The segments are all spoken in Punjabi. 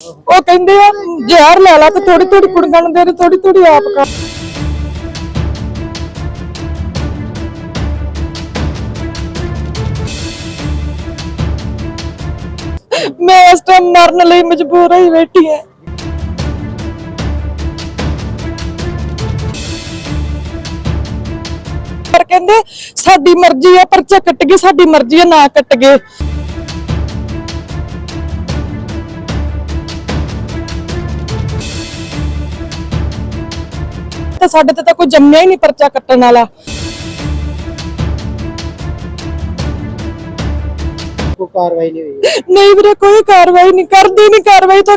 ਉਹ ਕਹਿੰਦੇ ਆ, ਜ਼ਹਿਰ ਲੈ ਲਾ ਤੇ ਥੋੜੀ ਥੋੜੀ ਕੁੜਗਣ ਦੇ ਥੋੜੀ ਥੋੜੀ ਆਪ ਖਾ ਮੈਂ ਇਸ ਟਾਈਮ ਮਰਨ ਲਈ ਮਜਬੂਰ ਹੋਈ ਬੈਠੀ ਹਾਂ। ਪਰ ਕਹਿੰਦੇ, ਸਾਡੀ ਮਰਜ਼ੀ ਆ, ਪਰਚਾ ਕੱਟ ਗਏ, ਸਾਡੀ ਮਰਜ਼ੀ ਆ ਨਾ ਕੱਟ ਗਏ। ਤੇ ਸਾਡੇ ਤੇ ਤਾਂ ਕੋਈ ਜੰਮਿਆ ਹੀ ਨਹੀਂ ਪਰਚਾ ਕੱਟਣ ਵਾਲਾ। ਕੋਈ ਕਾਰਵਾਈ ਨਹੀਂ ਹੋਈ। ਨਹੀਂ ਵੀਰੇ ਕੋਈ ਕਾਰਵਾਈ ਨਹੀਂ ਕਰਦੀ ਨਹੀਂ ਕਾਰਵਾਈ ਤਾਂ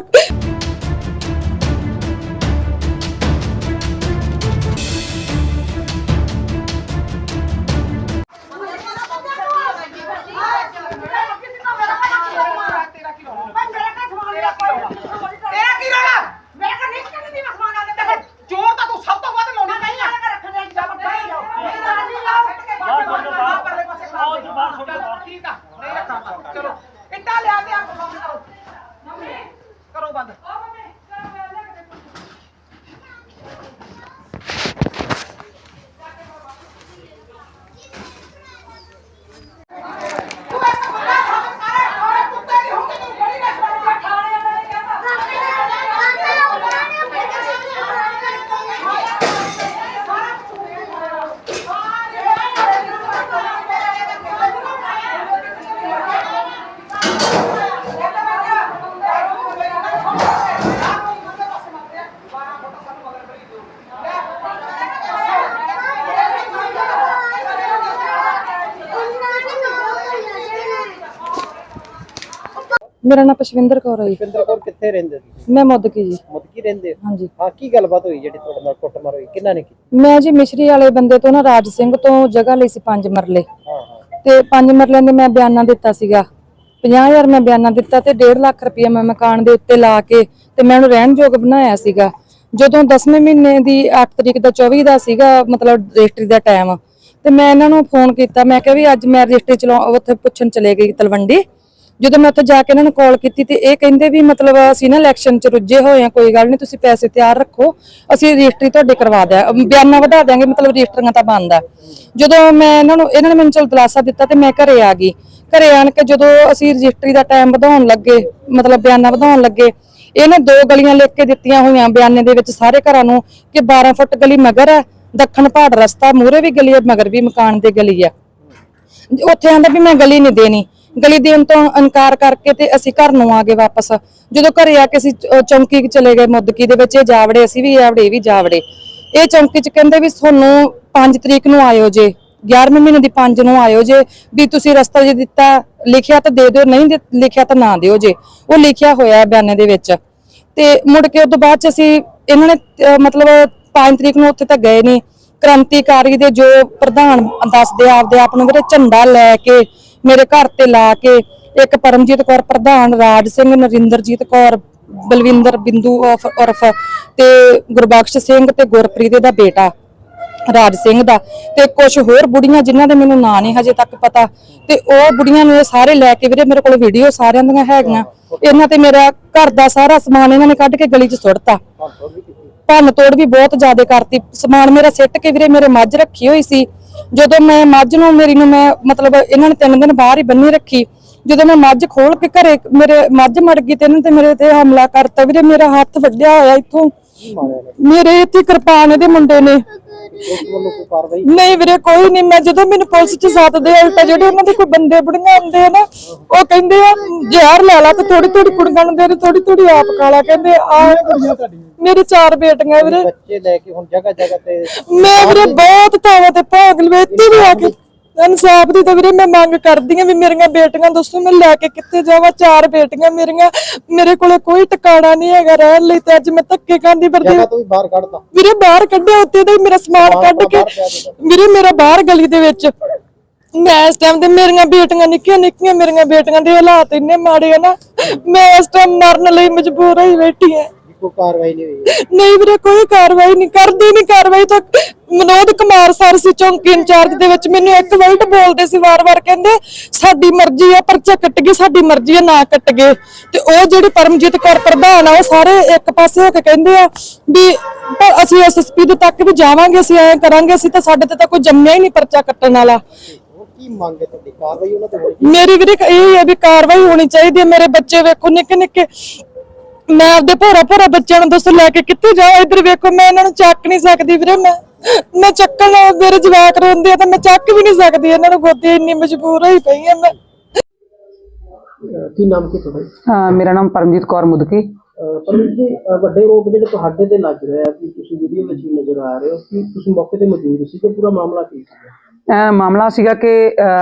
ਮੇਰਾ ਨਾਮ ਪਸ਼ਵਿੰਦਰ ਕੌਰ ਹੈ ਜੀ। ਕੌਰ ਕਿੱਥੇ ਰਹਿੰਦੇ ਸੀ ਮੈਂ ਮੁੱਦਕੀ ਜੀ। ਮੁਦਕੀ ਰਹਿੰਦੇ ਹੋ? ਹਾਂਜੀ। ਹਾਂ ਕੀ ਗੱਲਬਾਤ ਹੋਈ ਜਿਹੜੀ ਤੁਹਾਡੇ ਨਾਲ ਕੁੱਟਮਾਰ ਹੋਈ? ਕਿੰਨਾ ਨੇ ਕੀਤੀ? ਮੈਂ ਜੀ ਮਿਸ਼ਰੀ ਵਾਲੇ ਬੰਦੇ ਤੋਂ ਨਾ ਰਾਜ ਸਿੰਘ ਤੋਂ ਜਗ੍ਹਾ ਲਈ ਸੀ ਪੰਜ ਮਰਲੇ। ਹਾਂ ਹਾਂ। ਤੇ ਪੰਜ ਮਰਲਿਆਂ ਦੇ ਮੈਂ ਬਿਆਨਾ ਦਿੱਤਾ ਸੀਗਾ। 50000 ਮੈਂ ਬਿਆਨਾ ਦਿੱਤਾ ਤੇ 1.5 ਲੱਖ ਰੁਪਏ ਮੈਂ ਮਕਾਨ ਦੇ ਉੱਤੇ ਲਾ ਕੇ ਤੇ ਮੈਂ ਉਹਨੂੰ ਰਹਿਣ ਯੋਗ ਬਣਾਇਆ ਸੀਗਾ। ਜਦੋਂ 10ਵੇਂ ਮਹੀਨੇ ਦੀ 8 ਤਰੀਕ ਦਾ 24 ਦਾ ਸੀਗਾ ਮਤਲਬ ਰਜਿਸਟਰੀ ਦਾ ਟਾਈਮ ਤੇ ਮੈਂ ਇਹਨਾਂ ਨੂੰ ਫੋਨ ਕੀਤਾ। ਮੈਂ ਕਿਹਾ ਵੀ ਅੱਜ ਮੈਂ ਰਜਿਸਟਰੀ ਚਲਾ ਉੱਥੇ ਪੁੱਛਣ ਚਲੇ ਗਈ ਤਲਵੰਡੀ। ਜਦੋਂ ਮੈਂ ਉੱਥੇ ਜਾ ਕੇ ਇਹਨਾਂ ਨੂੰ ਕਾਲ ਕੀਤੀ ਤੇ ਇਹ ਕਹਿੰਦੇ ਵੀ ਮਤਲਬ ਅਸੀਂ ਨਾ ਇਲੈਕਸ਼ਨ ਚ ਰੁੱਝੇ ਹੋਏ ਆ ਕੋਈ ਗੱਲ ਨਹੀਂ, ਤੁਸੀਂ ਪੈਸੇ ਤਿਆਰ ਰੱਖੋ, ਅਸੀਂ ਰਜਿਸਟਰੀ ਤੁਹਾਡੇ ਕਰਵਾ ਦਿਆ ਬਿਆਨਾ ਵਧਾ ਦਿਆਂਗੇ, ਮਤਲਬ ਰਜਿਸਟਰੀਆਂ ਤਾਂ ਬੰਦ ਆ। ਜਦੋਂ ਮੈਂ ਇਹਨਾਂ ਨੂੰ, ਇਹਨਾਂ ਨੇ ਮੈਨੂੰ ਚਲ ਦਿਲਾਸਾ ਦਿੱਤਾ ਤੇ ਮੈਂ ਘਰੇ ਆ ਗਈ। ਘਰੇ ਆਣ ਕੇ ਜਦੋਂ ਅਸੀਂ ਰਜਿਸਟਰੀ ਦਾ ਟਾਈਮ ਵਧਾਉਣ ਲੱਗੇ, ਮਤਲਬ ਬਿਆਨਾ ਵਧਾਉਣ ਲੱਗੇ, ਇਹਨੇ ਦੋ ਗਲੀਆਂ ਲਿਖ ਕੇ ਦਿੱਤੀਆਂ ਹੋਈਆਂ ਬਿਆਨੇ ਦੇ ਵਿੱਚ ਸਾਰੇ ਘਰਾਂ ਨੂੰ ਕਿ 12 ਫੁੱਟ ਗਲੀ ਮਗਰ ਹੈ, ਦੱਖਣ ਪਹਾੜ ਰਸਤਾ ਮੂਰੇ ਵੀ ਗਲੀ ਹੈ, ਮਗਰ ਵੀ ਮਕਾਨ ਦੇ ਗਲੀ ਹੈ। ਉੱਥੇ ਆਂਦਾ ਵੀ ਮੈਂ ਗਲੀ ਨਹੀਂ ਦੇਣੀ। ਗਲੀ ਦੇਣ ਤੋਂ ਇਨਕਾਰ ਕਰਕੇ ਤੇ ਅਸੀਂ ਘਰ ਨੂੰ ਆ ਗਏ ਵਾਪਸ। ਜਦੋਂ ਘਰੇ ਆ ਕੇ ਅਸੀਂ ਚ- ਚੌਂਕੀ ਚਲੇ ਗਏ ਮੁੱਦਕੀ ਦੇ ਵਿੱਚ, ਇਹ ਜਾਵੜੇ, ਅਸੀਂ ਵੀ ਜਾਵੜੇ ਇਹ ਵੀ ਜਾਵੜੇ। ਇਹ ਚੌਂਕੀ 'ਚ ਕਹਿੰਦੇ ਵੀ ਤੁਹਾਨੂੰ 5 ਤਰੀਕ ਨੂੰ ਆਇਓ ਜੇ 11ਵੇਂ ਮਹੀਨੇ ਦੀ 5 ਨੂੰ ਆਇਓ ਜੇ, ਵੀ ਤੁਸੀਂ ਰਸਤਾ ਜੇ ਦਿੱਤਾ, ਲਿਖਿਆ ਤਾਂ ਦੇ ਦਿਓ, ਨਹੀਂ ਦਿੱਤ- ਲਿਖਿਆ ਤਾਂ ਨਾ ਦਿਓ ਜੇ। ਉਹ ਲਿਖਿਆ ਹੋਇਆ ਹੈ ਬਿਆਨੇ ਦੇ ਵਿੱਚ। ਤੇ ਮੁੜ ਕੇ ਉਦੋਂ ਬਾਅਦ ਚ ਅਸੀਂ ਇਹਨਾਂ ਨੇ, ਅਹ ਮਤਲਬ 5 ਤਰੀਕ ਨੂੰ ਉੱਥੇ ਤਾਂ ਗਏ ਨਹੀਂ। ਕ੍ਰਾਂਤੀਕਾਰੀ ਦੇ ਜੋ ਪ੍ਰਧਾਨ ਦੱਸਦੇ ਆ, ਆਪਦੇ ਆਪ ਨੂੰ ਵੀਰੇ ਝੰਡਾ ਲੈ ਕੇ ਮੇਰੇ ਘਰ ਤੇ ਲਾ ਕੇ ਇੱਕ ਪਰਮਜੀਤ ਕੌਰ, ਪ੍ਰਧਾਨ ਰਾਜ ਸਿੰਘ, ਨਰਿੰਦਰਜੀਤ ਕੌਰ, ਬਲਵਿੰਦਰ ਬਿੰਦੂ ਉਰਫ ਉਰਫ ਤੇ ਗੁਰਬਖਸ਼ ਸਿੰਘ ਤੇ ਗੁਰਪ੍ਰੀਤ ਦਾ ਬੇਟਾ ਰਾਜ ਸਿੰਘ ਦਾ ਤੇ ਕੁਝ ਹੋਰ ਬੁੜੀਆਂ ਜਿਨ੍ਹਾਂ ਦੇ ਮੈਨੂੰ ਨਾਂ ਨਹੀਂ ਹਜੇ ਤੱਕ ਪਤਾ ਤੇ ਉਹ ਬੁੜੀਆਂ ਨੂੰ ਇਹ ਸਾਰੇ ਲੈ ਕੇ ਵੀਰੇ ਮੇਰੇ ਕੋਲ ਵੀਡੀਓ ਸਾਰਿਆਂ ਦੀਆਂ ਹੈਗੀਆਂ। ਇਹਨਾਂ ਤੇ ਮੇਰਾ ਘਰ ਦਾ ਸਾਰਾ ਸਮਾਨ ਇਹਨਾਂ ਨੇ ਕੱਢ ਕੇ ਗਲੀ 'ਚ ਸੁੱਟਤਾ। ਭੰਨ ਤੋੜ ਵੀ ਬਹੁਤ ਜ਼ਿਆਦਾ ਕਰਤੀ। ਸਮਾਨ ਮੇਰਾ ਸਿੱਟ ਕੇ ਵੀਰੇ ਮੇਰੇ ਮੱਝ ਰੱਖੀ ਹੋਈ ਸੀ। ਜਦੋਂ ਮੈਂ ਮੱਝ ਨੂੰ, ਮੇਰੀ ਨੂੰ ਮੈਂ ਮਤਲਬ ਇਹਨਾਂ ਨੇ ਤਿੰਨ ਦਿਨ ਬਾਹਰ ਹੀ ਬੰਨੀ ਰੱਖੀ। ਜਦੋਂ ਮੈਂ ਮੱਝ ਖੋਲ ਕੇ ਘਰੇ, ਮੇਰੇ ਮੱਝ ਮੜ ਗਈ ਤੇ ਇਹਨਾਂ ਤੇ ਮੇਰੇ ਤੇ ਹਮਲਾ ਕਰਤਾ। ਵੀਰੇ, ਮੇਰਾ ਹੱਥ ਵੱਢਿਆ ਹੋਇਆ ਇੱਥੋਂ। ਮੇਰੇ ਇੱਥੇ ਕਿਰਪਾਨ ਇਹਦੇ ਮੁੰਡੇ ਨੇ। ਉਸ ਵੱਲੋਂ ਕੋਈ ਕਾਰਵਾਈ? ਨਹੀਂ ਵੀਰੇ ਕੋਈ ਨਹੀਂ। ਮੈਂ ਜਦੋਂ ਮੈਨੂੰ ਪੁਲਿਸ ਚ ਸਾਥਦੇ ਉਲਟਾ ਜਿਹੜੇ ਉਹਨਾਂ ਦੇ ਕੋਈ ਬੰਦੇ ਬੁੜੀਆਂ ਹੁੰਦੇ ਆ ਨਾ ਉਹ ਕਹਿੰਦੇ ਆ ਜ਼ਹਿਰ ਲੈ ਲਾ ਤੇ ਥੋੜੀ ਥੋੜੀ ਕੁੜੀਆਂ ਨੂੰ ਦੇ ਦੇ ਥੋੜੀ ਥੋੜੀ ਆਪ ਖਾਲਾ ਕਹਿੰਦੇ ਆ ਮੇਰੀ ਚਾਰ ਬੇਟੀਆਂ ਵੀਰੇ। ਬੱਚੇ ਲੈ ਕੇ ਹੁਣ ਜਗ੍ਹਾ ਜਗ੍ਹਾ ਤੇ ਮੈਂ ਵੀਰੇ ਬਹੁਤ ਥਾਵਾਂ ਤੇ ਭੋਗ ਲਵੇਤੀ ਵੀ ਆ ਕੇ। ਇਨਸਾਫ ਦੀ ਤਾਂ ਵੀਰੇ ਮੈਂ ਮੰਗ ਕਰਦੀ ਆ ਵੀ ਮੇਰੀਆਂ ਬੇਟੀਆਂ ਦੱਸੋ ਮੈਂ ਲੈ ਕੇ ਕਿੱਥੇ ਜਾਵਾਂ? ਚਾਰ ਬੇਟੀਆਂ ਮੇਰੀਆਂ। ਮੇਰੇ ਕੋਲੇ ਕੋਈ ਟਿਕਾਣਾ ਨਹੀਂ ਹੈਗਾ ਰਹਿਣ ਲਈ ਤੇ ਅੱਜ ਮੈਂ ਧੱਕੇ ਖਾਂਦੀ ਫਿਰਦੀ ਜਗ੍ਹਾ ਤੋਂ ਵੀ ਬਾਹਰ ਕੱਢਤਾ ਵੀਰੇ ਬਾਹਰ ਕੱਢਿਆ ਉੱਤੇ ਦਾ ਹੀ ਮੇਰਾ ਸਮਾਨ ਕੱਢ ਕੇ ਵੀਰੇ ਮੇਰਾ ਬਾਹਰ ਗਲੀ ਦੇ ਵਿੱਚ। ਮੈਂ ਇਸ ਟਾਈਮ ਤੇ ਮੇਰੀਆਂ ਬੇਟੀਆਂ ਨਿੱਕੀਆਂ ਨਿੱਕੀਆਂ ਮੇਰੀਆਂ ਬੇਟੀਆਂ ਦੇ ਹਾਲਾਤ ਇੰਨੇ ਮਾੜੇ ਆ ਨਾ ਮੈਂ ਇਸ ਟਾਈਮ ਮਰਨ ਲਈ ਮਜਬੂਰ ਹੋਈ ਬੈਠੀ ਆ ਕੋਈ ਕਾਰਵਾਈ ਨਹੀਂ ਹੋਈ। ਨਹੀਂ ਵੀਰੇ ਕੋਈ ਕਾਰਵਾਈ ਨਹੀਂ ਕਰਦੀ ਨਹੀਂ ਕਾਰਵਾਈ ਤਾਂ ਮਨੋਦ ਕੁਮਾਰ ਸਰ ਸੀ ਚੌਂਕੀ ਇੰਚਾਰਜ ਦੇ ਵਿੱਚ ਮੈਨੂੰ ਇੱਕ ਵਰਡ ਬੋਲਦੇ ਸੀ ਵਾਰ-ਵਾਰ ਕਹਿੰਦੇ ਸਾਡੀ ਮਰਜ਼ੀ ਆ ਪਰਚਾ ਕੱਟ ਗਏ ਸਾਡੀ ਮਰਜ਼ੀ ਆ ਨਾ ਕੱਟ ਗਏ। ਤੇ ਉਹ ਜਿਹੜੀ ਪਰਮਜੀਤ ਕੌਰ ਪ੍ਰਧਾਨ ਆ ਉਹ ਸਾਰੇ ਇੱਕ ਪਾਸੇ ਹੋ ਕੇ ਕਹਿੰਦੇ ਆ ਵੀ ਅਸੀਂ ਐਸਐਸਪੀ ਦੇ ਤੱਕ ਵੀ ਜਾਵਾਂਗੇ ਅਸੀਂ ਐਂ ਕਰਾਂਗੇ ਅਸੀਂ ਤਾਂ ਸਾਡੇ ਤੇ ਤਾਂ ਕੋਈ ਜੰਮਿਆ ਹੀ ਨਹੀਂ ਪਰਚਾ ਕੱਟਣ ਵਾਲਾ। ਕੀ ਮੰਗ ਹੈ ਤੁਹਾਡੀ? ਕਾਰਵਾਈ ਉਹਨਾਂ ਤੇ ਹੋਣੀ ਮੇਰੀ ਵੀਰੇ ਇਹ ਹੈ ਵੀ ਕਾਰਵਾਈ ਹੋਣੀ ਚਾਹੀਦੀ ਹੈ। ਮੇਰੇ ਬੱਚੇ ਵੇਖੋ ਨਿੱਕੇ ਨਿੱਕੇ ਮੈਂ ਆਪਦੇ ਭੋਰਾ ਭੋਰਾ ਬੱਚਿਆਂ ਨੂੰ ਦੱਸੋ ਲੈ ਕੇ ਕਿੱਥੇ ਜਾ ਇੱਧਰ ਵੇਖੋ ਮੈਂ ਇਹਨਾਂ ਨੂੰ ਚੱਕ ਨਹੀਂ ਸਕਦੀ ਵੀਰੇ ਮੈਂ। ਮੈਂ ਚੱਕਣ ਨਾਲ ਮੇਰੇ ਜਵਾਕ ਰੋਂਦੇ ਆ ਤਾਂ ਮੈਂ ਚੱਕ ਵੀ ਨਹੀਂ ਸਕਦੀ ਇਹਨਾਂ ਨੂੰ ਗੋਦੀ ਇੰਨੀ ਮਜਬੂਰ ਹੋਈ ਪਈ ਆ ਮੈਂ। ਕੀ ਨਾਮ ਕੀ ਤੁਹਾਡਾ ਹਾਂ ਮੇਰਾ ਨਾਮ ਪਰਮਜੀਤ ਕੌਰ ਮੁਦਕੀ। ਪਰ ਜੀ ਵੱਡੇ ਰੋਪ ਜਿਹੜੇ ਤੁਹਾਡੇ ਤੇ ਲੱਗ ਰਿਹਾ ਕਿ ਤੁਸੀਂ ਵੀਡੀਓ ਵਿੱਚ ਨਜ਼ਰ ਆ ਰਹੇ ਹੋ ਕਿ ਤੁਸੀਂ ਮੌਕੇ ਤੇ ਮੌਜੂਦ ਸੀ ਕਿ ਪੂਰਾ ਮਾਮਲਾ ਕੀ ਸੀ ਮਾਮਲਾ ਸੀਗਾ ਕਿ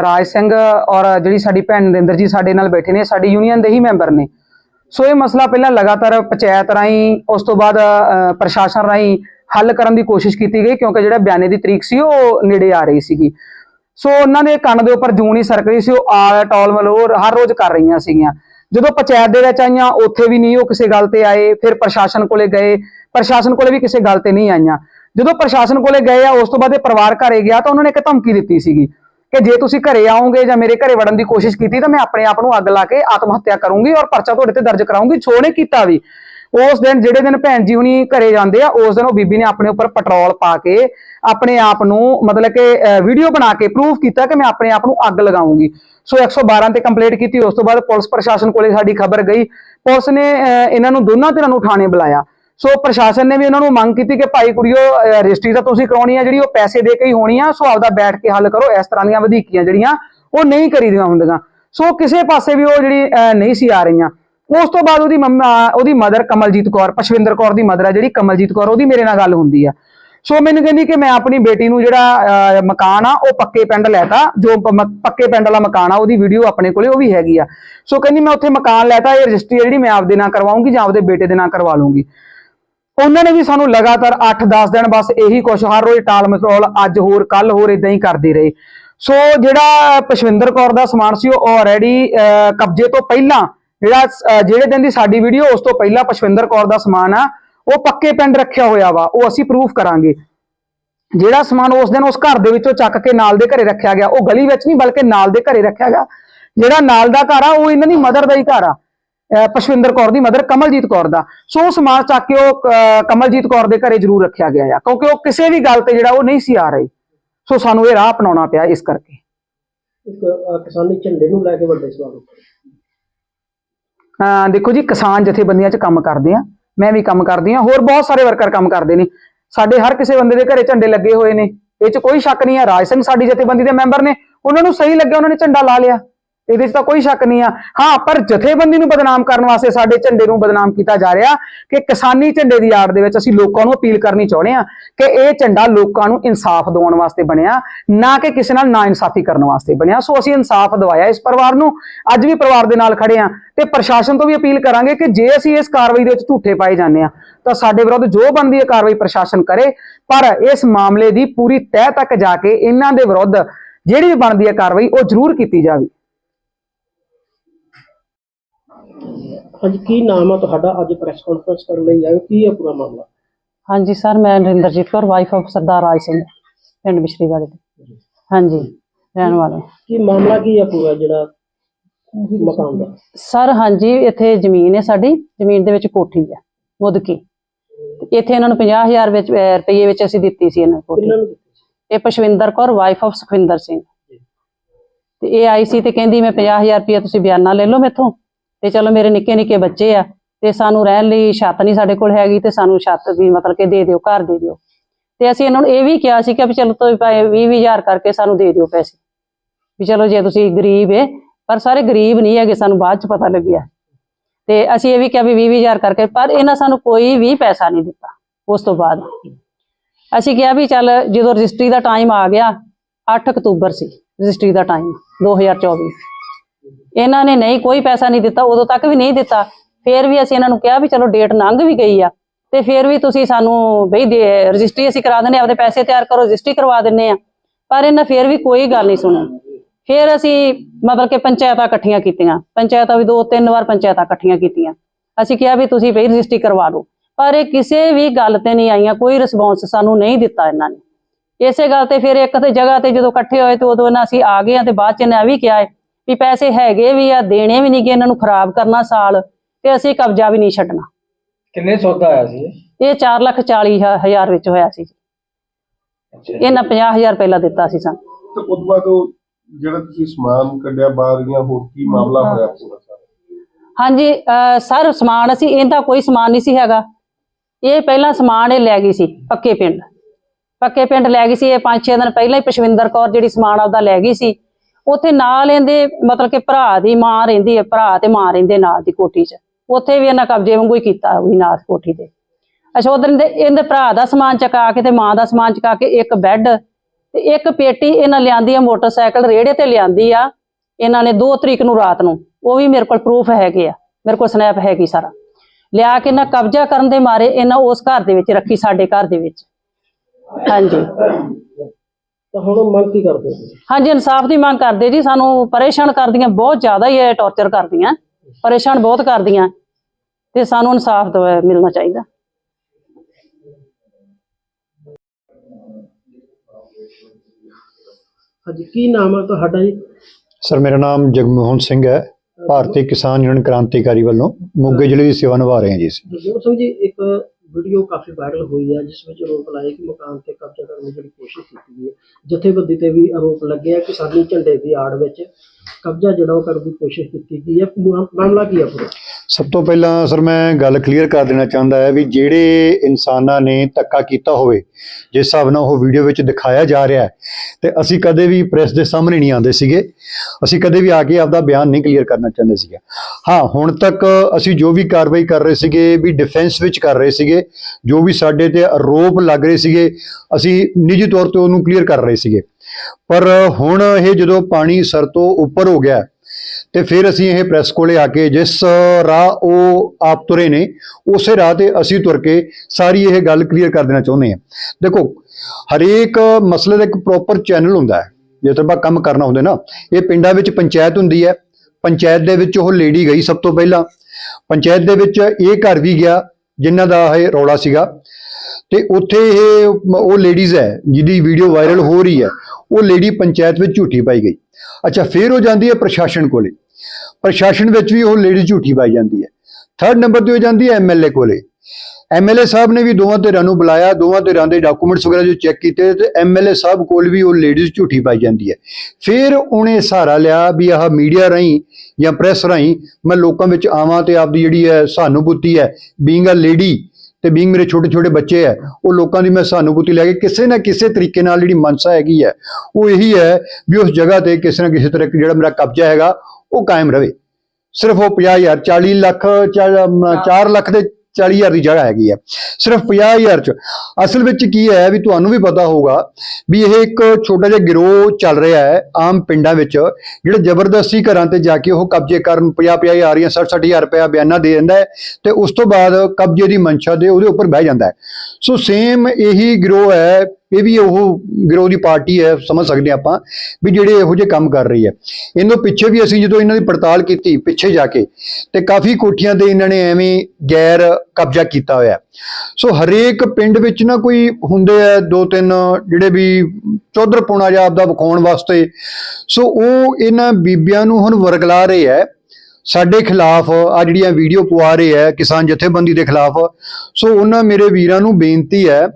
ਰਾਜ ਸਿੰਘ ਔਰ ਜਿਹੜੀ ਸਾਡੀ ਭੈਣ ਨਰਿੰਦਰ ਜੀ ਸਾਡੇ ਨਾਲ ਬੈਠੇ ਨੇ ਸਾਡੀ ਯੂਨੀਅਨ ਦੇ ਹੀ ਮੈਂਬਰ ਨੇ। ਸੋ ਇਹ ਮਸਲਾ ਪਹਿਲਾਂ ਲਗਾਤਾਰ ਪੰਚਾਇਤ ਰਾਹੀਂ ਉਸ ਤੋਂ ਬਾਅਦ ਅਹ, ਪ੍ਰਸ਼ਾਸਨ ਰਾਹੀਂ ਹੱਲ ਕਰਨ ਦੀ ਕੋਸ਼ਿਸ਼ ਕੀਤੀ ਗਈ ਕਿਉਂਕਿ ਜਿਹੜਾ ਬਿਆਨੇ ਦੀ ਤਰੀਕ ਸੀ ਉਹ ਨੇੜੇ ਆ ਰਹੀ ਸੀਗੀ। ਸੋ ਉਹਨਾਂ ਦੇ ਕੰਨ ਦੇ ਉੱਪਰ ਜੂਨੀ ਸਰਕਰੀ ਸੀ ਉਹ ਆਲ ਟਾਲ ਮਲੋ ਹਰ ਰੋਜ਼ ਕਰ ਰਹੀਆਂ ਸੀਗੀਆਂ। ਜਦੋਂ ਪੰਚਾਇਤ ਦੇ ਵਿੱਚ ਆਈਆਂ ਉੱਥੇ ਵੀ ਨਹੀਂ ਉਹ ਕਿਸੇ ਗੱਲ ਤੇ ਆਏ ਫਿਰ ਪ੍ਰਸ਼ਾਸਨ ਕੋਲੇ ਗਏ। ਪ੍ਰਸ਼ਾਸਨ ਕੋਲੇ ਵੀ ਕਿਸੇ ਗੱਲ ਤੇ ਨਹੀਂ ਆਈਆਂ। ਜਦੋਂ ਪ੍ਰਸ਼ਾਸਨ ਕੋਲੇ ਗਏ ਆ ਉਸ ਤੋਂ ਬਾਅਦ ਇਹ ਪਰਿਵਾਰ ਘਰੇ ਗਿਆ ਤਾਂ ਉਹਨਾਂ ਨੇ ਇੱਕ ਧਮਕੀ ਦਿੱਤੀ ਸੀਗੀ। ਕਿ ਜੇ ਤੁਸੀਂ ਘਰੇ ਆਓਗੇ ਜਾਂ ਮੇਰੇ ਘਰੇ ਵੜਨ ਦੀ ਕੋਸ਼ਿਸ਼ ਕੀਤੀ ਤਾਂ ਮੈਂ ਆਪਣੇ ਆਪ ਨੂੰ ਅੱਗ ਲਾ ਕੇ ਆਤਮ ਹੱਤਿਆ ਕਰੂੰਗੀ ਔਰ ਪਰਚਾ ਤੁਹਾਡੇ ਤੇ ਦਰਜ ਕਰਾਉਂਗੀ। ਛੋ ਨੇ ਕੀਤਾ ਵੀ। ਉਸ ਦਿਨ ਜਿਹੜੇ ਦਿਨ ਭੈਣ ਜੀ ਹੁਣੀ ਘਰੇ ਜਾਂਦੇ ਆ ਉਸ ਦਿਨ ਉਹ ਬੀਬੀ ਨੇ ਆਪਣੇ ਉੱਪਰ ਪੈਟਰੋਲ ਪਾ ਕੇ ਆਪਣੇ ਆਪ ਨੂੰ ਮਤਲਬ ਕਿ ਵੀਡੀਓ ਬਣਾ ਕੇ ਪ੍ਰੂਫ ਕੀਤਾ ਕਿ ਮੈਂ ਆਪਣੇ ਆਪ ਨੂੰ ਅੱਗ ਲਗਾਉਂਗੀ। ਸੋ 112 ਤੇ ਕੰਪਲੇਂਟ ਕੀਤੀ ਉਸ ਤੋਂ ਬਾਅਦ ਪੁਲਿਸ ਪ੍ਰਸ਼ਾਸਨ ਕੋਲੇ ਸਾਡੀ ਖਬਰ ਗਈ। ਪੁਲਿਸ ਨੇ ਅਹ, ਇਹਨਾਂ ਨੂੰ ਦੋਨਾਂ ਧਿਰਾਂ ਨੂੰ ਥਾਣੇ ਬੁਲਾਇਆ। ਸੋ ਪ੍ਰਸ਼ਾਸਨ ਨੇ ਵੀ ਉਹਨਾਂ ਨੂੰ ਮੰਗ ਕੀਤੀ ਕਿ ਭਾਈ ਕੁੜੀਓ ਅਹ, ਰਜਿਸਟਰੀ ਤਾਂ ਤੁਸੀਂ ਕਰਾਉਣੀ ਆ ਜਿਹੜੀ ਉਹ ਪੈਸੇ ਦੇ ਕੇ ਹੀ ਹੋਣੀ ਆ ਸੋ ਆਪਦਾ ਬੈਠ ਕੇ ਹੱਲ ਕਰੋ ਇਸ ਤਰ੍ਹਾਂ ਦੀਆਂ ਵਧੀਕੀਆਂ ਜਿਹੜੀਆਂ ਉਹ ਨਹੀਂ ਕਰੀਦੀਆਂ ਹੁੰਦੀਆਂ। ਸੋ ਕਿਸੇ ਪਾਸੇ ਵੀ ਉਹ ਜਿਹੜੀ ਨਹੀਂ ਸੀ ਆ ਰਹੀਆਂ। ਉਸ ਤੋਂ ਬਾਅਦ ਉਹਦੀ ਮੰਮਾ ਉਹਦੀ ਮਦਰ ਕਮਲਜੀਤ ਕੌਰ ਪਸ਼ਵਿੰਦਰ ਕੌਰ ਦੀ ਮਦਰ ਆ ਜਿਹੜੀ ਕਮਲਜੀਤ ਕੌਰ ਉਹਦੀ ਮੇਰੇ ਨਾਲ ਗੱਲ ਹੁੰਦੀ ਆ। ਸੋ ਮੈਨੂੰ ਕਹਿੰਦੀ ਕਿ ਮੈਂ ਆਪਣੀ ਬੇਟੀ ਨੂੰ ਜਿਹੜਾ ਅਹ, ਮਕਾਨ ਆ ਉਹ ਪੱਕੇ ਪਿੰਡ ਲੈਤਾ ਜੋ ਪੱਕੇ ਪਿੰਡ ਵਾਲਾ ਮਕਾਨ ਆ ਉਹਦੀ ਵੀਡੀਓ ਆਪਣੇ ਕੋਲੇ ਉਹ ਵੀ ਹੈਗੀ ਆ। ਸੋ ਕਹਿੰਦੀ ਮੈਂ ਉੱਥੇ ਮਕਾਨ ਲੈਤਾ ਇਹ ਰਜਿਸਟਰੀ ਜਿਹੜੀ ਮੈਂ ਆਪਦੇ ਨਾਂ ਕਰਵਾਉਂਗੀ ਜਾਂ ਆਪਦੇ ਬੇਟੇ ਦੇ ਨਾਂ ਕਰਵਾ ਲੂੰਗੀ। ਉਹਨਾਂ ਨੇ ਵੀ ਸਾਨੂੰ ਲਗਾਤਾਰ 8-10 ਦਿਨ ਬਸ ਇਹੀ ਕੁਛ ਹਰ ਰੋਜ਼ ਟਾਲ ਮਟੋਲ ਅੱਜ ਹੋਰ ਕੱਲ ਹੋਰ ਇਦਾਂ ਹੀ ਕਰਦੇ ਰਹੇ। ਸੋ ਜਿਹੜਾ ਪਸ਼ਵਿੰਦਰ ਕੌਰ ਦਾ ਸਮਾਨ ਸੀ ਉਹ ਆਲਰੇਡੀ ਕਬਜ਼ੇ ਤੋਂ ਪਹਿਲਾਂ ਜਿਹੜਾ ਜਿਹੜੇ ਦਿਨ ਦੀ ਸਾਡੀ ਵੀਡੀਓ ਉਸ ਤੋਂ ਪਹਿਲਾਂ ਪਸ਼ਵਿੰਦਰ ਕੌਰ ਦਾ ਸਮਾਨ ਆ, ਉਹ ਪੱਕੇ ਪਿੰਡ ਰੱਖਿਆ ਹੋਇਆ ਵਾ, ਉਹ ਅਸੀਂ ਪ੍ਰੂਫ ਕਰਾਂਗੇ। ਜਿਹੜਾ ਸਮਾਨ ਉਸ ਦਿਨ ਉਸ ਘਰ ਦੇ ਵਿੱਚੋਂ ਚੱਕ ਕੇ ਨਾਲ ਦੇ ਘਰੇ ਰੱਖਿਆ ਗਿਆ, ਉਹ ਗਲੀ ਵਿੱਚ ਨਹੀਂ, ਬਲਕਿ ਨਾਲ ਦੇ ਘਰੇ ਰੱਖਿਆ ਗਿਆ। ਜਿਹੜਾ ਨਾਲ ਦਾ ਘਰ ਆ, ਉਹ ਇਹਨਾਂ ਦੀ ਮਦਰ ਦਾ ਹੀ ਘਰ ਆ। ਪਸ਼ਵਿੰਦਰ ਕੌਰ ਦੀ ਮਦਰ ਕਮਲਜੀਤ ਕੌਰ ਦਾ। ਸੋ ਸਮਾਨ ਚੱਕ ਕੇ ਉਹ ਕਮਲਜੀਤ ਕੌਰ ਦੇ ਘਰੇ ਜ਼ਰੂਰ ਰੱਖਿਆ ਗਿਆ ਆ ਕਿਉਂਕਿ ਉਹ ਕਿਸੇ ਵੀ ਗੱਲ ਤੇ ਜਿਹੜਾ ਉਹ ਨਹੀਂ ਸੀ ਆ ਰਹੀ। ਸੋ ਸਾਨੂੰ ਇਹ ਰਾਹ ਅਪਣਾਉਣਾ ਪਿਆ ਇਸ ਕਰਕੇ। ਕਿਸਾਨੀ ਝੰਡੇ ਨੂੰ ਲੈ ਕੇ ਵੱਡੇ ਸਵਾਲ ਉੱਠੇ ਦੇਖੋ ਜੀ ਕਿਸਾਨ ਜਥੇਬੰਦੀਆਂ 'ਚ ਕੰਮ ਕਰਦੇ ਆ ਮੈਂ ਵੀ ਕੰਮ ਕਰਦੀ ਆ ਹੋਰ ਬਹੁਤ ਸਾਰੇ ਵਰਕਰ ਕੰਮ ਕਰਦੇ ਨੇ। ਸਾਡੇ ਹਰ ਕਿਸੇ ਬੰਦੇ ਦੇ ਘਰੇ ਝੰਡੇ ਲੱਗੇ ਹੋਏ ਨੇ ਇਹ 'ਚ ਕੋਈ ਸ਼ੱਕ ਨਹੀਂ ਆ ਰਾਜ ਸਿੰਘ ਸਾਡੀ ਜਥੇਬੰਦੀ ਦੇ ਮੈਂਬਰ ਨੇ ਉਹਨਾਂ ਨੂੰ ਸਹੀ ਲੱਗਿਆ ਉਹਨਾਂ ਨੇ ਝੰਡਾ ਲਾ ਲਿਆ। ਇਹਦੇ 'ਚ ਤਾਂ ਕੋਈ ਸ਼ੱਕ ਨਹੀਂ ਆ। ਹਾਂ, ਪਰ ਜਥੇਬੰਦੀ ਨੂੰ ਬਦਨਾਮ ਕਰਨ ਵਾਸਤੇ ਸਾਡੇ ਝੰਡੇ ਨੂੰ ਬਦਨਾਮ ਕੀਤਾ ਜਾ ਰਿਹਾ ਕਿ ਕਿਸਾਨੀ ਝੰਡੇ ਦੀ ਆੜ ਦੇ ਵਿੱਚ ਅਸੀਂ ਲੋਕਾਂ ਨੂੰ ਅਪੀਲ ਕਰਨੀ ਚਾਹੁੰਦੇ ਆ ਕਿ ਇਹ ਝੰਡਾ ਲੋਕਾਂ ਨੂੰ ਇਨਸਾਫ ਦਿਵਾਉਣ ਵਾਸਤੇ ਬਣਿਆ, ਨਾ ਕਿ ਕਿਸੇ ਨਾਲ ਨਾ ਇਨਸਾਫੀ ਕਰਨ ਵਾਸਤੇ ਬਣਿਆ। ਸੋ ਅਸੀਂ ਇਨਸਾਫ ਦਿਵਾਇਆ ਇਸ ਪਰਿਵਾਰ ਨੂੰ। ਅੱਜ ਵੀ ਪਰਿਵਾਰ ਦੇ ਨਾਲ ਖੜੇ ਆ ਤੇ ਪ੍ਰਸ਼ਾਸਨ ਤੋਂ ਵੀ ਅਪੀਲ ਕਰਾਂਗੇ ਕਿ ਜੇ ਅਸੀਂ ਇਸ ਕਾਰਵਾਈ ਦੇ ਵਿੱਚ ਝੂਠੇ ਪਾਏ ਜਾਂਦੇ ਆ ਤਾਂ ਸਾਡੇ ਵਿਰੁੱਧ ਜੋ ਬਣਦੀ ਹੈ ਕਾਰਵਾਈ ਪ੍ਰਸ਼ਾਸਨ ਕਰੇ। ਪਰ ਇਸ ਮਾਮਲੇ ਦੀ ਪੂਰੀ ਤਹਿ ਤੱਕ ਜਾ ਕੇ ਇਹਨਾਂ ਦੇ ਵਿਰੁੱਧ ਜਿਹੜੀ ਵੀ ਬਣਦੀ ਹੈ ਕਾਰਵਾਈ ਉਹ ਜ਼ਰੂਰ ਕੀਤੀ ਜਾਵੇ। ਹਾਂਜੀ ਕੀ ਨਾਮ ਆ ਤੁਹਾਡਾ? ਅੱਜ ਪ੍ਰੈਸ ਕਾਨਫਰੰਸ ਕਰਨ ਲਈ ਆਏ ਹੋ? ਕੀ ਹੈ ਪੂਰਾ ਮਾਮਲਾ? ਹਾਂਜੀ ਸਰ ਮੈਂ ਨਰਿੰਦਰਜੀਤ ਕੌਰ ਵਾਈਫ ਆਫ ਸਰਦਾਰ ਰਾਜ ਸਿੰਘ ਪਿੰਡ ਬਿਸ਼ਰੀ ਵਾਲੇ ਦੇ ਹਾਂਜੀ ਰਹਿਣ ਵਾਲੇ ਕੀ ਮਾਮਲਾ ਕੀ ਹੈ ਪੂਰਾ ਜਿਹੜਾ ਮਕਾਨ ਦਾ? ਸਰ ਹਾਂਜੀ ਇੱਥੇ ਜ਼ਮੀਨ ਹੈ ਸਾਡੀ। ਜ਼ਮੀਨ ਦੇ ਵਿੱਚ ਕੋਠੀ ਹੈ ਮੁਦਕੀ। ਇੱਥੇ ਇਹਨਾਂ ਨੂੰ 50000 ਵਿੱਚ ਅਹ, ਰੁਪਏ ਵਿੱਚ ਅਸੀਂ ਦਿੱਤੀ ਸੀ ਇਹਨਾਂ ਨੂੰ ਕੋਠੀ। ਕਿੰਨਾਂ ਨੂੰ ਦਿੱਤੀ ਸੀ? ਇਹ ਪਸ਼ਵਿੰਦਰ ਕੌਰ ਵਾਈਫ ਆਫ ਸੁਖਵਿੰਦਰ ਸਿੰਘ। ਤੇ ਇਹ ਆਈ ਸੀ ਤੇ ਕਹਿੰਦੀ ਮੈਂ 50000 ਰੁਪਏ ਤੁਸੀਂ ਬਿਆਨਾ ਲੈ ਲਓ ਮੇਥੋਂ। ਤੇ ਚਲੋ ਮੇਰੇ ਨਿੱਕੇ ਨਿੱਕੇ ਬੱਚੇ ਆ, ਤੇ ਸਾਨੂੰ ਰਹਿਣ ਲਈ ਛੱਤ ਨਹੀਂ ਸਾਡੇ ਕੋਲ ਹੈਗੀ ਤੇ ਸਾਨੂੰ ਛੱਤ ਵੀ ਮਤਲਬ ਕਿ ਦੇ ਦਿਓ, ਘਰ ਦੇ ਦਿਓ। ਤੇ ਅਸੀਂ ਇਹਨਾਂ ਨੂੰ ਇਹ ਵੀ ਕਿਹਾ ਸੀ ਕਿ ਵੀ ਚਲੋ ਤੁਸੀਂ ਭਾਵੇਂ 20000 ਕਰਕੇ ਸਾਨੂੰ ਦੇ ਦਿਓ ਪੈਸੇ। ਵੀ ਚਲੋ ਜੇ ਤੁਸੀਂ ਗਰੀਬ ਏ, ਪਰ ਸਾਰੇ ਗਰੀਬ ਨਹੀਂ ਹੈਗੇ, ਸਾਨੂੰ ਬਾਅਦ ਚ ਪਤਾ ਲੱਗਿਆ। ਤੇ ਅਸੀਂ ਇਹ ਵੀ ਕਿਹਾ ਵੀ 20000 ਕਰਕੇ, ਪਰ ਇਹਨਾਂ ਸਾਨੂੰ ਕੋਈ ਵੀ ਪੈਸਾ ਨਹੀਂ ਦਿੱਤਾ ਉਸ ਤੋਂ ਬਾਅਦ। ਅਸੀਂ ਕਿਹਾ ਵੀ ਚੱਲ ਜਦੋਂ ਰਜਿਸਟਰੀ ਦਾ ਟਾਈਮ ਆ ਗਿਆ 8 ਅਕਤੂਬਰ ਸੀ, ਰਜਿਸਟਰੀ ਦਾ ਟਾਈਮ 2024 ਇਹਨਾਂ ਨੇ ਨਹੀਂ, ਕੋਈ ਪੈਸਾ ਨਹੀਂ ਦਿੱਤਾ, ਉਦੋਂ ਤੱਕ ਵੀ ਨਹੀਂ ਦਿੱਤਾ। ਫਿਰ ਵੀ ਅਸੀਂ ਇਹਨਾਂ ਨੂੰ ਕਿਹਾ ਵੀ ਚਲੋ ਡੇਟ ਲੰਘ ਵੀ ਗਈ ਆ। ਤੇ ਫਿਰ ਵੀ ਤੁਸੀਂ ਸਾਨੂੰ ਬਈ ਦੇ- ਰਜਿਸਟਰੀ ਅਸੀਂ ਕਰਾ ਦਿੰਨੇ ਆਪਦੇ ਪੈਸੇ ਤਿਆਰ ਕਰੋ, ਰਜਿਸਟਰੀ ਕਰਵਾ ਦਿੰਨੇ ਆ ਪਰ ਇਹਨਾਂ ਫਿਰ ਵੀ ਕੋਈ ਗੱਲ ਨਹੀਂ ਸੁਣੀ ਫਿਰ ਅਸੀਂ ਮਤਲਬ ਕਿ ਪੰਚਾਇਤਾਂ ਇਕੱਠੀਆਂ ਕੀਤੀਆਂ। ਪੰਚਾਇਤਾਂ ਵੀ ਦੋ, ਤਿੰਨ ਵਾਰ ਪੰਚਾਇਤਾਂ ਇਕੱਠੀਆਂ ਕੀਤੀਆਂ। ਅਸੀਂ ਕਿਹਾ ਵੀ ਤੁਸੀਂ ਬਈ ਰਜਿਸਟਰੀ ਕਰਵਾ ਲਓ ਪਰ ਇਹ ਕਿਸੇ ਵੀ ਗੱਲ ਤੇ ਨਹੀਂ ਆਈਆਂ, ਕੋਈ ਰਿਸਪੌਂਸ ਸਾਨੂੰ ਨਹੀਂ ਦਿੱਤਾ ਇਹਨਾਂ ਨੇ। ਇਸੇ ਗੱਲ ਤੇ ਫਿਰ ਇੱਕ ਤੇ ਜਗ੍ਹਾ ਤੇ ਜਦੋਂ ਇਕੱਠੇ ਹੋਏ ਤੇ ਉਦੋਂ ਇਹਨਾਂ ਅਸੀਂ ਆ ਗਏ ਆ ਤੇ ਬਾਅਦ ਚ ਇਹਨਾਂ ਇਹ ਵੀ ਕਿਹਾ ਹੈ ਵੀ ਪੈਸੇ ਹੈਗੇ ਵੀ ਆ ਦੇਣੇ ਵੀ ਨਹੀਂ ਕਿ ਇਹਨਾਂ ਨੂੰ ਖਰਾਬ ਕਰਨਾ ਸਾਲ ਤੇ ਅਸੀਂ ਕਬਜ਼ਾ ਵੀ ਨਹੀਂ ਛੱਡਣਾ। ਕਿੰਨੇ ਸੌਦਾ ਆਇਆ ਸੀ ਇਹ? 4 ਲੱਖ 40 ਹਜ਼ਾਰ ਵਿੱਚ ਹੋਇਆ ਸੀ। ਇਹਨਾਂ 50000 ਪਹਿਲਾਂ ਦਿੱਤਾ ਸੀ ਸਾਨੂੰ। ਤੇ ਉਸ ਤੋਂ ਬਾਅਦ ਉਹ ਜਿਹੜਾ ਤੁਸੀਂ ਸਮਾਨ ਕੱਢਿਆ ਬਾਹਰ ਜਾਂ ਹੋਰ ਕੀ ਮਾਮਲਾ ਹੋਇਆ ਪੂਰਾ ਸਾਰਾ ਹਾਂਜੀ ਅਹ ਸਰ ਸਮਾਨ ਅਸੀਂ ਇਹਦਾ ਕੋਈ ਸਮਾਨ ਨਹੀਂ ਸੀ ਹੈਗਾ। ਇਹ ਪਹਿਲਾਂ ਸਮਾਨ ਇਹ ਲੈ ਗਈ ਸੀ ਪੱਕੇ ਪਿੰਡ। ਪੱਕੇ ਪਿੰਡ ਲੈ ਗਈ ਸੀ ਇਹ 5-6 ਦਿਨ ਪਹਿਲਾਂ ਹੀ ਪਸ਼ਵਿੰਦਰ ਕੌਰ ਜਿਹੜੀ ਸਮਾਨ ਆਪਦਾ ਲੈ ਗਈ ਸੀ ਉੱਥੇ ਨਾਲ ਇਹਦੇ ਮਤਲਬ ਕਿ ਭਰਾ ਦੀ ਮਾਂ ਰਹਿੰਦੀ ਹੈ, ਭਰਾ ਤੇ ਮਾਂ ਰਹਿੰਦੇ ਨਾਲ ਦੀ ਕੋਠੀ 'ਚ। ਉੱਥੇ ਵੀ ਇਹਨਾਂ ਕਬਜ਼ੇ ਵਾਂਗੂ ਹੀ ਕੀਤਾ ਉਹ ਵੀ ਕੋਠੀ ਤੇ। ਅੱਛਾ, ਉਧਰ ਇਹਦੇ ਭਰਾ ਦਾ ਸਮਾਨ ਚਕਾ ਕੇ ਤੇ ਮਾਂ ਦਾ ਸਮਾਨ ਚਕਾ ਕੇ ਇੱਕ ਬੈੱਡ ਤੇ ਇੱਕ ਪੇਟੀ ਇਹਨਾਂ ਲਿਆਂਦੀ ਆ, ਮੋਟਰਸਾਈਕਲ ਰੇੜੇ ਤੇ ਲਿਆਂਦੀ ਆ ਇਹਨਾਂ ਨੇ 2 ਤਰੀਕ ਨੂੰ ਰਾਤ ਨੂੰ। ਉਹ ਵੀ ਮੇਰੇ ਕੋਲ ਪ੍ਰੂਫ ਹੈਗੇ ਆ। ਮੇਰੇ ਕੋਲ ਸਨੈਪ ਹੈਗੀ ਸਾਰਾ। ਲਿਆ ਕੇ ਨਾ ਕਬਜ਼ਾ ਕਰਨ ਦੇ ਮਾਰੇ ਇਹਨਾਂ ਉਸ ਘਰ ਦੇ ਵਿੱਚ ਰੱਖੀ ਸਾਡੇ ਘਰ ਦੇ ਵਿੱਚ। ਹਾਂਜੀ। ਤਾਂ ਹੁਣ ਮੰਗ ਕੀ ਕਰਦੇ? ਹੋ ਹਾਂਜੀ ਇਨਸਾਫ ਦੀ ਮੰਗ ਕਰਦੇ ਜੀ। ਸਾਨੂੰ ਪਰੇਸ਼ਾਨ ਕਰਦੀਆਂ ਬਹੁਤ ਜ਼ਿਆਦਾ ਹੀ ਇਹ ਟੌਰਚਰ ਕਰਦੀਆਂ। ਪਰੇਸ਼ਾਨ ਬਹੁਤ ਕਰਦੀਆਂ। ਤੇ ਸਾਨੂੰ ਇਨਸਾਫ ਦਵਾ- ਮਿਲਣਾ ਚਾਹੀਦਾ। ਹਾਂਜੀ ਕੀ ਨਾਮ ਹੈ ਤੁਹਾਡਾ ਜੀ? ਸਰ ਮੇਰਾ ਨਾਮ ਜਗਮੋਹਨ ਸਿੰਘ ਹੈ। ਭਾਰਤੀ ਕਿਸਾਨ ਯੂਨੀਅਨ ਕ੍ਰਾਂਤੀਕਾਰੀ ਵੱਲੋਂ ਮੋਗੇ ਜ਼ਿਲ੍ਹੇ ਦੀ ਸੇਵਾ ਨਿਭਾ ਰਹੇ ਹਾਂ ਜੀ ਅਸੀਂ। ਜਗਮੋਹਨ ਸਿੰਘ ਜੀ ਇੱਕ ਵੀਡੀਓ ਕਾਫੀ ਵਾਇਰਲ ਹੋਈ ਹੈ, ਜਿਸ ਵਿੱਚ ਆਰੋਪ ਲਾਇਆ ਕਿ ਮਕਾਨ ਤੇ ਕਬਜ਼ਾ ਕਰਨ ਦੀ ਜਿਹੜੀ ਕੋਸ਼ਿਸ਼ ਕੀਤੀ ਗਈ ਹੈ। ਜਥੇਬੰਦੀ ਤੇ ਵੀ ਆਰੋਪ ਲੱਗਿਆ ਕਿ ਸਾਡੀ ਝੰਡੇ ਦੀ ਆੜ ਵਿੱਚ ਕਬਜ਼ਾ ਜਿਹੜਾ ਕਰਨ ਦੀ ਕੋਸ਼ਿਸ਼ ਕੀਤੀ ਗਈ ਹੈ। ਮਾ- ਮਾਮਲਾ ਕੀ ਹੈ ਪੂਰਾ? ਸਭ ਤੋਂ ਪਹਿਲਾਂ ਸਰ, ਮੈਂ ਗੱਲ ਕਲੀਅਰ ਕਰ ਦੇਣਾ ਚਾਹੁੰਦਾ ਹੈ ਵੀ ਜਿਹੜੇ ਇਨਸਾਨਾਂ ਨੇ ਧੱਕਾ ਕੀਤਾ ਹੋਵੇ, ਜਿਸ ਹਿਸਾਬ ਨਾਲ ਉਹ ਵੀਡੀਓ ਵਿੱਚ ਦਿਖਾਇਆ ਜਾ ਰਿਹਾ ਹੈ, ਤੇ ਅਸੀਂ ਕਦੇ ਵੀ ਪ੍ਰੈਸ ਦੇ ਸਾਹਮਣੇ ਨਹੀਂ ਆਉਂਦੇ ਸੀਗੇ। ਅਸੀਂ ਕਦੇ ਵੀ ਆ ਕੇ ਆਪਦਾ ਬਿਆਨ ਨਹੀਂ ਕਲੀਅਰ ਕਰਨਾ ਚਾਹੁੰਦੇ ਸੀਗੇ। ਹਾਂ, ਹੁਣ ਤੱਕ ਅਸੀਂ ਜੋ ਵੀ ਕਾਰਵਾਈ ਕਰ ਰਹੇ ਸੀਗੇ, ਵੀ ਡਿਫੈਂਸ ਵਿੱਚ ਕਰ ਰਹੇ ਸੀਗੇ, ਜੋ ਵੀ ਸਾਡੇ ਤੇ ਆਰੋਪ ਲੱਗ ਰਹੇ ਸੀਗੇ, ਅਸੀਂ ਨਿੱਜੀ ਤੌਰ ਤੇ ਉਹਨੂੰ ਕਲੀਅਰ ਕਰ ਰਹੇ ਸੀਗੇ। ਪਰ ਹੁਣ ਇਹ ਜਦੋਂ ਪਾਣੀ ਸਰ ਤੋਂ ਉੱਪਰ ਹੋ ਗਿਆ ਤੇ ਫਿਰ ਅਸੀਂ ਇਹ ਪ੍ਰੈਸ ਕੋਲੇ ਆ ਕੇ ਜਿਸ ਰਾਹ ਉਹ ਆਪ ਤੁਰੇ ਨੇ, ਉਸੇ ਰਾਹ ਤੇ ਅਸੀਂ ਤੁਰ ਕੇ ਸਾਰੀ ਇਹ ਗੱਲ ਕਲੀਅਰ ਕਰ ਦੇਣਾ ਚਾਹੁੰਦੇ ਹਾਂ। ਦੇਖੋ, ਹਰੇਕ ਮਸਲੇ ਦਾ ਇੱਕ ਪ੍ਰੋਪਰ ਚੈਨਲ ਹੁੰਦਾ ਹੈ। ਜੇ ਤਾਂ ਆਪਾਂ ਕੰਮ ਕਰਨਾ ਹੁੰਦਾ ਨਾ, ਇਹ ਪਿੰਡਾਂ ਵਿੱਚ ਪੰਚਾਇਤ ਹੁੰਦੀ ਹੈ। ਪੰਚਾਇਤ ਦੇ ਵਿੱਚ ਉਹ ਲੇਡੀ ਗਈ ਸਭ ਤੋਂ ਪਹਿਲਾਂ। ਪੰਚਾਇਤ ਦੇ ਵਿੱਚ ਇਹ ਘਰ ਵੀ ਗਿਆ, ਜਿਨ੍ਹਾਂ ਦਾ ਇਹ ਰੌਲਾ ਸੀਗਾ। ਤੇ ਉੱਥੇ ਇਹ, ਉਹ ਲੇਡੀਜ਼ ਹੈ, ਜਿਹਦੀ ਵੀਡੀਓ ਵਾਇਰਲ ਹੋ ਰਹੀ ਹੈ, ਉਹ ਲੇਡੀ ਪੰਚਾਇਤ ਵਿੱਚ ਝੂਠੀ ਪਾਈ ਗਈ। ਅੱਛਾ, ਫਿਰ ਉਹ ਜਾਂਦੀ ਹੈ ਪ੍ਰਸ਼ਾਸਨ ਕੋਲੇ। ਪ੍ਰਸ਼ਾਸਨ ਵਿੱਚ ਵੀ ਉਹ ਲੇਡੀ ਝੂਠੀ ਪਾਈ ਜਾਂਦੀ ਹੈ। ਥਰਡ ਨੰਬਰ ਤੇ ਹੋ ਜਾਂਦੀ ਹੈ ਐਮਐਲਏ ਕੋਲੇ। ਐਮਐਲਏ ਸਾਹਿਬ ਨੇ ਵੀ ਦੋਵਾਂ ਧਿਰਾਂ ਨੂੰ ਬੁਲਾਇਆ, ਦੋਵਾਂ ਧਿਰਾਂ ਦੇ ਡਾਕੂਮੈਂਟਸ ਵਗੈਰਾ ਜੋ ਚੈੱਕ ਕੀਤੇ, ਤੇ ਐਮਐਲਏ ਸਾਹਿਬ ਕੋਲ ਵੀ ਉਹ ਲੇਡੀਜ਼ ਝੂਠੀ ਪਾਈ ਜਾਂਦੀ ਹੈ। ਫਿਰ ਉਹਨੇ ਸਹਾਰਾ ਲਿਆ ਵੀ ਆਹ ਮੀਡੀਆ ਰਾਹੀਂ ਜਾਂ ਪ੍ਰੈਸ ਰਾਹੀਂ ਮੈਂ ਲੋਕਾਂ ਵਿੱਚ ਆਵਾਂ ਤੇ ਆਪਦੀ ਜਿਹੜੀ ਹੈ ਸਹਾਨੁਭੂਤੀ ਹੈ ਬੀਇੰਗ ਅ ਲੇਡੀ ਤੇ ਬੀਇੰਗ ਮੇਰੇ ਛੋਟੇ ਛੋਟੇ ਬੱਚੇ ਹੈ, ਉਹ ਲੋਕਾਂ ਦੀ ਮੈਂ ਸਹਾਨੁਭੂਤੀ ਲੈ ਕੇ ਕਿਸੇ ਨਾ ਕਿਸੇ ਤਰੀਕੇ ਨਾਲ ਜਿਹੜੀ ਮਨਸਾ ਹੈਗੀ ਹੈ, ਉਹ ਇਹੀ ਹੈ ਵੀ ਉਸ ਜਗ੍ਹਾ ਤੇ ਕਿਸੇ ਨਾ ਕਿਸੇ ਤਰ੍ਹਾਂ ਜਿਹੜਾ ਮੇਰਾ ਕਬਜ਼ਾ ਹੈਗਾ, ਉਹ ਕਾਇਮ ਰਵੇ ਸਿਰਫ ਉਹ 50000 40 ਲੱਖ 4 ਲੱਖ ਦੇ 40000 ਦੀ ਜਗ੍ਹਾ ਹੈਗੀ ਹੈ ਸਿਰਫ 50000 ਚ। ਅਸਲ ਵਿੱਚ ਕੀ ਹੈ ਵੀ ਤੁਹਾਨੂੰ ਵੀ ਪਤਾ ਹੋਊਗਾ ਵੀ ਇਹ ਇੱਕ ਛੋਟਾ ਜਿਹਾ ਗਿਰੋਹ ਚੱਲ ਰਿਹਾ ਹੈ ਆਮ ਪਿੰਡਾਂ ਵਿੱਚ। ਜਿਹੜੇ ਜ਼ਬਰਦਸਤੀ ਘਰਾਂ ਤੇ ਜਾ ਕੇ ਉਹ ਕਬਜ਼ੇ ਕਰਨ 50 50000 ਜਾਂ 60 60000 ਰੁਪਇਆ ਬਿਆਨਾ ਦੇ ਦਿੰਦਾ ਹੈ ਤੇ ਉਸ ਤੋਂ ਬਾਅਦ ਕਬਜ਼ੇ ਦੀ ਮਨਸ਼ਾ ਦੇ ਉਹਦੇ ਉੱਪਰ ਬਹਿ ਜਾਂਦਾ ਹੈ। ਸੋ ਸੇਮ ਇਹੀ ਗਿਰੋਹ ਹੈ ਇਹ ਵੀ ਉਹ ਗਿਰੋਹ ਦੀ ਪਾਰਟੀ ਹੈ, ਸਮਝ ਸਕਦੇ ਹਾਂ ਆਪਾਂ ਵੀ ਜਿਹੜੇ ਇਹੋ ਜਿਹੇ ਕੰਮ ਕਰ ਰਹੀ ਹੈ। ਇਹਨੂੰ ਪਿੱਛੇ ਵੀ ਅਸੀਂ ਜਦੋਂ ਇਹਨਾਂ ਦੀ ਪੜਤਾਲ ਕੀਤੀ, ਪਿੱਛੇ ਜਾ ਕੇ, ਤੇ ਕਾਫੀ ਕੋਠੀਆਂ ਤੇ ਇਹਨਾਂ ਨੇ ਐਵੇਂ ਗੈਰ ਕਬਜ਼ਾ ਕੀਤਾ ਹੋਇਆ। ਸੋ ਹਰੇਕ ਪਿੰਡ ਵਿੱਚ ਨਾ ਕੋਈ ਹੁੰਦੇ ਆ ਦੋ ਤਿੰਨ ਜਿਹੜੇ ਵੀ ਚੌਧਰ ਪੁਣਾ ਜਾਂ ਆਪਦਾ ਵਿਖਾਉਣ ਵਾਸਤੇ। ਸੋ ਉਹ ਇਹਨਾਂ ਬੀਬੀਆਂ ਨੂੰ ਹੁਣ ਵਰਗਲਾ ਰਹੇ ਹੈ। ਸਾਡੇ ਖਿਲਾਫ ਆ ਜਿਹੜੀਆਂ ਵੀਡੀਓ ਪਵਾ ਰਹੇ ਹੈ ਕਿਸਾਨ ਜਥੇਬੰਦੀ ਦੇ ਖਿਲਾਫ, ਸੋ ਉਹਨਾਂ ਮੇਰੇ ਵੀਰਾਂ ਨੂੰ ਬੇਨਤੀ ਹੈ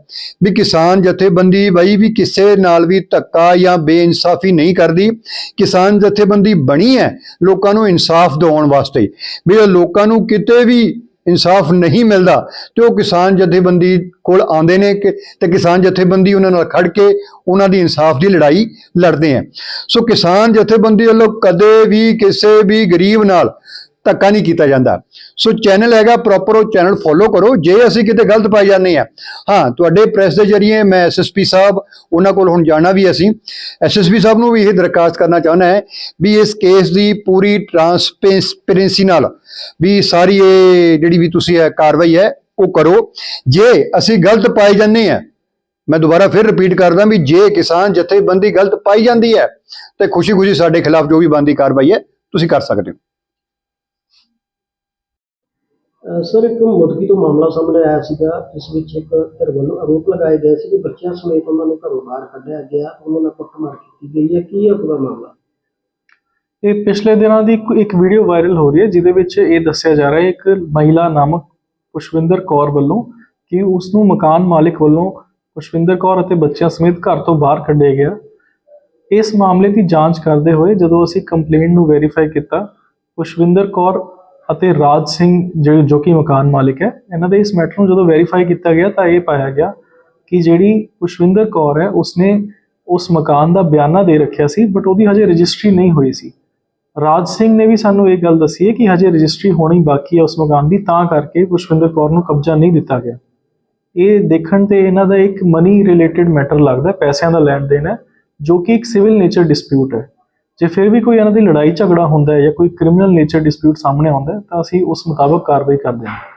ਵੀ ਕਿਸਾਨ ਜਥੇਬੰਦੀ ਬਈ ਵੀ ਕਿਸੇ ਨਾਲ ਵੀ ਧੱਕਾ ਜਾਂ ਬੇਇਨਸਾਫੀ ਨਹੀਂ ਕਰਦੀ। ਕਿਸਾਨ ਜਥੇਬੰਦੀ ਬਣੀ ਹੈ ਲੋਕਾਂ ਨੂੰ ਇਨਸਾਫ ਦਿਵਾਉਣ ਵਾਸਤੇ। ਵੀ ਲੋਕਾਂ ਨੂੰ ਕਿਤੇ ਵੀ ਇਨਸਾਫ ਨਹੀਂ ਮਿਲਦਾ ਤੇ ਉਹ ਕਿਸਾਨ ਜਥੇਬੰਦੀ ਕੋਲ ਆਉਂਦੇ ਨੇ ਕਿ- ਤੇ ਕਿਸਾਨ ਜਥੇਬੰਦੀ ਉਹਨਾਂ ਨਾਲ ਖੜ ਕੇ ਉਹਨਾਂ ਦੀ ਇਨਸਾਫ ਦੀ ਲੜਾਈ ਲੜਦੇ ਆ। ਸੋ ਕਿਸਾਨ ਜਥੇਬੰਦੀ ਵੱਲੋਂ ਕਦੇ ਵੀ ਕਿਸੇ ਵੀ ਗਰੀਬ ਨਾਲ ਧੱਕਾ ਨਹੀਂ ਕੀਤਾ ਜਾਂਦਾ। ਸੋ ਚੈਨਲ ਹੈਗਾ ਪ੍ਰੋਪਰ ਉਹ ਚੈਨਲ ਫੋਲੋ ਕਰੋ। ਜੇ ਅਸੀਂ ਕਿਤੇ ਗਲਤ ਪਾਈ ਜਾਂਦੇ ਆ ਹਾਂ, ਤੁਹਾਡੇ ਪ੍ਰੈਸ ਦੇ ਜਰੀਏ ਮੈਂ ਐਸਐਸਪੀ ਸਾਹਿਬ, ਉਹਨਾਂ ਕੋਲ ਹੁਣ ਜਾਣਾ ਵੀ ਅਸੀਂ। ਐਸਐਸਪੀ ਸਾਹਿਬ ਨੂੰ ਵੀ ਇਹ ਦਰਖਾਸਤ ਕਰਨਾ ਚਾਹੁੰਦਾ ਹੈ ਵੀ ਇਸ ਕੇਸ ਦੀ ਪੂਰੀ ਟਰਾਂਸਪੇਰੈਂਸੀ ਨਾਲ ਵੀ ਸਾਰੀ ਇਹ ਜਿਹੜੀ ਵੀ ਤੁਸੀਂ ਇਹ ਕਾਰਵਾਈ ਹੈ, ਉਹ ਕਰੋ। ਜੇ ਅਸੀਂ ਗਲਤ ਪਾਏ ਜਾਂਦੇ ਆ ਮੈਂ ਦੁਬਾਰਾ ਫਿਰ ਰਿਪੀਟ ਕਰਦਾ ਵੀ ਜੇ ਕਿਸਾਨ ਜਥੇਬੰਦੀ ਗਲਤ ਪਾਈ ਜਾਂਦੀ ਹੈ, ਤੇ ਖੁਸ਼ੀ-ਖੁਸ਼ੀ ਸਾਡੇ ਖਿਲਾਫ ਜੋ ਵੀ ਬੰਦੀ ਕਾਰਵਾਈ ਹੈ, ਤੁਸੀਂ ਕਰ ਸਕਦੇ ਹੋ। ਸਰ, ਇੱਕ ਮੁਦਕੀ ਤੋਂ ਮਾਮਲਾ ਸਾਹਮਣੇ ਆਇਆ ਸੀਗਾ, ਜਿਸ ਵਿੱਚ ਇੱਕ ਧਿਰ ਵੱਲੋਂ ਆਰੋਪ ਲਗਾਏ ਗਏ ਸੀ ਕਿ ਬੱਚਿਆਂ ਸਮੇਤ ਉਹਨਾਂ ਨੂੰ ਘਰੋਂ ਬਾਹਰ ਕੱਢਿਆ ਗਿਆ, ਉਹਨਾਂ ਨਾਲ ਕੁੱਟਮਾਰ ਕੀਤੀ ਗਈ ਹੈ। ਕੀ ਹੈ ਪੂਰਾ ਮਾਮਲਾ? ਇਹ ਪਿਛਲੇ ਦਿਨਾਂ ਦੀ ਇੱਕ- ਇੱਕ ਵੀਡੀਓ ਵਾਇਰਲ ਹੋ ਰਹੀ ਹੈ, ਜਿਹਦੇ ਵਿੱਚ ਇਹ ਦੱਸਿਆ ਜਾ ਰਿਹਾ ਹੈ, ਇੱਕ ਮਹਿਲਾ ਨਾਮਕ ਪੁਸ਼ਵਿੰਦਰ ਕੌਰ ਵੱਲੋਂ ਕਿ ਉਸ ਨੂੰ ਮਕਾਨ ਮਾਲਕ ਵੱਲੋਂ ਪੁਸ਼ਵਿੰਦਰ ਕੌਰ ਅਤੇ ਬੱਚਿਆਂ ਸਮੇਤ ਘਰ ਤੋਂ ਬਾਹਰ ਕੱਢਿਆ ਗਿਆ। ਇਸ ਮਾਮਲੇ ਦੀ ਜਾਂਚ ਕਰਦੇ ਹੋਏ ਜਦੋਂ ਅਸੀਂ ਕੰਪਲੇਂਟ ਨੂੰ ਵੈਰੀਫਾਈ ਕੀਤਾ, ਪੁਸ਼ਵਿੰਦਰ ਕੌਰ ਅਤੇ ਰਾਜ ਸਿੰਘ ਜੋ ਜੋ ਕਿ ਮਕਾਨ ਮਾਲਕ ਹੈ, ਇਹਨਾਂ ਦੇ ਇਸ ਮੈਟਰ ਨੂੰ ਜਦੋਂ ਵੈਰੀਫਾਈ ਕੀਤਾ ਗਿਆ ਤਾਂ ਇਹ ਪਾਇਆ ਗਿਆ ਕਿ ਜਿਹੜੀ ਪੁਸ਼ਵਿੰਦਰ ਕੌਰ ਹੈ, ਉਸਨੇ ਉਸ ਮਕਾਨ ਦਾ ਬਿਆਨਾ ਦੇ ਰੱਖਿਆ ਸੀ ਬਟ ਉਹਦੀ ਹਜੇ ਰਜਿਸਟਰੀ ਨਹੀਂ ਹੋਈ ਸੀ। ਰਾਜ ਸਿੰਘ ਨੇ ਵੀ ਸਾਨੂੰ ਇਹ ਗੱਲ ਦੱਸੀ ਹੈ ਕਿ ਹਜੇ ਰਜਿਸਟਰੀ ਹੋਣੀ ਬਾਕੀ ਹੈ ਉਸ ਮਕਾਨ ਦੀ, ਤਾਂ ਕਰਕੇ ਪੁਸ਼ਵਿੰਦਰ ਕੌਰ ਨੂੰ ਕਬਜ਼ਾ ਨਹੀਂ ਦਿੱਤਾ ਗਿਆ। ਇਹ ਦੇਖਣ ਤੇ ਇਹਨਾਂ ਦਾ ਇੱਕ ਮਨੀ ਰਿਲੇਟਡ ਮੈਟਰ ਲੱਗਦਾ ਪੈਸਿਆਂ ਦਾ ਲੈਣ ਦੇਣ ਹੈ, ਜੋ ਕਿ ਇੱਕ ਸਿਵਲ ਨੇਚਰ ਡਿਸਪਿਊਟ ਹੈ। ਜੇ ਫਿਰ ਵੀ ਕੋਈ ਇਹਨਾਂ ਦੀ ਲੜਾਈ ਝਗੜਾ ਹੁੰਦਾ ਹੈ ਜਾਂ ਕੋਈ ਕ੍ਰਿਮੀਨਲ ਨੇਚਰ ਡਿਸਪਿਊਟ ਸਾਹਮਣੇ ਆਉਂਦਾ ਤਾਂ ਅਸੀਂ ਉਸ ਮੁਤਾਬਕ ਕਾਰਵਾਈ ਕਰਦੇ ਹਾਂ।